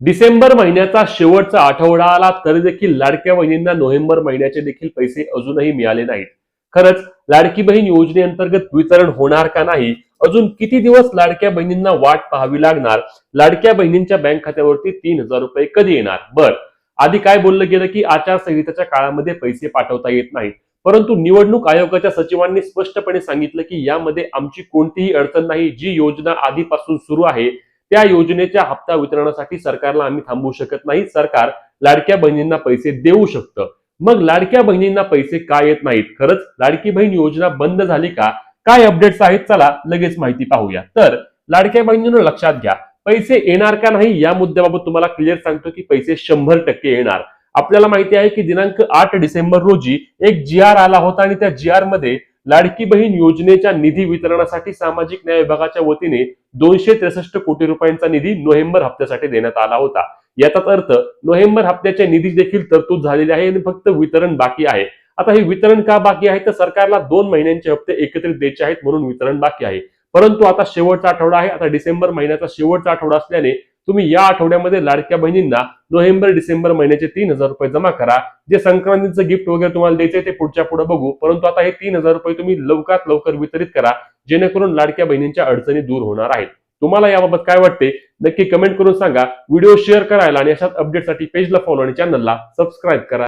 डिसेंबर महिन्याचा शेवटचा आठवडा आला तरी देखील लाडक्या बहिणींना नोव्हेंबर महिन्याचे देखील पैसे अजूनही मिळाले नाहीत. खरंच लाडकी बहीण योजनेअंतर्गत वितरण होणार का नाही? अजून किती दिवस लाडक्या बहिणींना वाट पाहावी लागणार? लाडक्या बहिणींच्या बँक खात्यावरती तीन हजार रुपये कधी येणार? बर आधी काय बोललं गेलं की आचारसंहितेच्या काळामध्ये पैसे पाठवता येत नाहीत. परंतु निवडणूक आयोगाच्या सचिवांनी स्पष्टपणे सांगितलं की यामध्ये आमची कोणतीही अडचण नाही जी योजना आधीपासून सुरू आहे त्या योजनेच्या हप्ता वितरणासाठी सरकारला आम्ही थांबवू शकत नाही. सरकार लाडक्या बहिणींना पैसे देऊ शकतं. मग लाडक्या बहिणींना पैसे का येत नाहीत? खरंच लाडकी बहीण योजना बंद झाली का? काय अपडेट्स आहेत? चला लगेच माहिती पाहूया. तर लाडक्या बहिणींना लक्षात घ्या. पैसे येणार का नाही? या मुद्द्याबाबत तुम्हाला क्लिअर सांगतो की पैसे शंभर टक्के येणार. आपल्याला माहिती आहे की दिनांक आठ डिसेंबर रोजी एक जी आर आला होता आणि त्या जी आरमध्ये लाडकी बहीण योजनेच्या निधी वितरणासाठी सामाजिक न्याय विभागाच्या वतीने दोनशे त्रेसष्ट कोटी रुपयांचा निधी नोव्हेंबर हप्त्यासाठी देण्यात आला होता. याचाच अर्थ नोव्हेंबर हप्त्याच्या निधी देखील तरतूद झालेली आहे आणि फक्त वितरण बाकी आहे. आता हे वितरण का बाकी आहे? तर सरकारला दोन महिन्यांचे हप्ते एकत्रित द्यायचे आहेत म्हणून वितरण बाकी आहे. परंतु आता शेवटचा आठवडा आहे. आता डिसेंबर महिन्याचा शेवटचा आठवडा असल्याने तुम्ही या आठवड्यामध्ये लाडक्या बहिणींना नोव्हेंबर डिसेंबर महिन्याचे तीन हजार रुपये जमा करा. जे संक्रांतीचं गिफ्ट वगैरे तुम्हाला द्यायचं ते पुढच्या पुढे बघू. परंतु आता हे तीन हजार रुपये तुम्ही लवकरात लवकर वितरित करा जेणेकरून लाडक्या बहिणींच्या अडचणी दूर होणार आहेत. तुम्हाला याबाबत काय वाटते? नक्की कमेंट करून सांगा. व्हिडिओ शेअर करायला आणि अशाच अपडेटसाठी पेजला फॉलो आणि चॅनलला सबस्क्राईब करा.